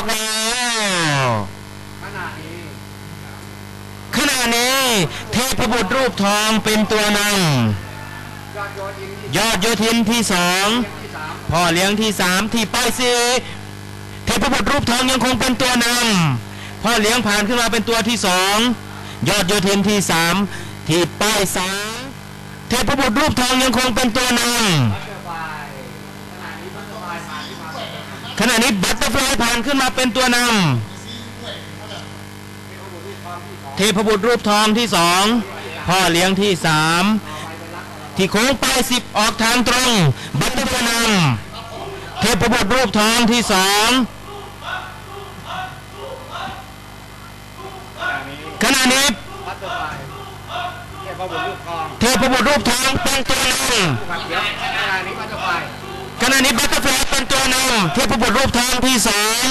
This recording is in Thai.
อกแล้วขณะนี้ ขณะนี้เทพบุตรรูปทองเป็นตัวนำยอดโยธินที่สองพ่อเลี้ยงที่สามที่ป้ายสีเทพบุตรรูปทองยังคงเป็นตัวนำพ่อเลี้ยงผ่านขึ้นมาเป็นตัวที่สองยอดโยธินที่สามที่ป้ายสามเทพบุตรรูปทองยังคงเป็นตัวนำ ขณะนี้บัตเตอร์ฟลายผ่านขึ้นมาเป็นตัวนำเทพบุตรรูปทองที่สองพ่อเลี้ยงที่สามที่โค้งไปสิบออกทางตรง บัตเตอร์ฟลายนำเทพบุตรรูปทองที่สองขณะนี้เทพบุตรรูปทองเป็นตัวนำ ณะนี้บัตเตอร์ฟลายเป็นตัวนำเทพบุตรรูปทองที่สอง